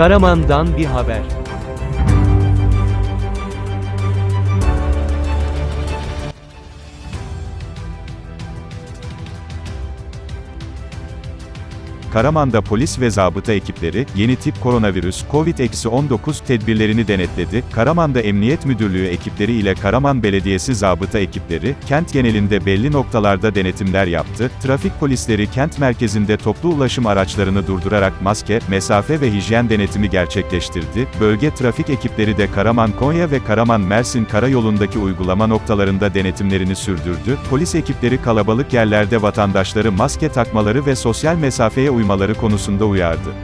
Karaman'dan bir haber. Karaman'da polis ve zabıta ekipleri, yeni tip koronavirüs COVID-19 tedbirlerini denetledi. Karaman'da Emniyet Müdürlüğü ekipleri ile Karaman Belediyesi zabıta ekipleri, kent genelinde belli noktalarda denetimler yaptı. Trafik polisleri kent merkezinde toplu ulaşım araçlarını durdurarak maske, mesafe ve hijyen denetimi gerçekleştirdi. Bölge trafik ekipleri de Karaman-Konya ve Karaman-Mersin karayolundaki uygulama noktalarında denetimlerini sürdürdü. Polis ekipleri kalabalık yerlerde vatandaşları maske takmaları ve sosyal mesafeye uymaları konusunda uyardı.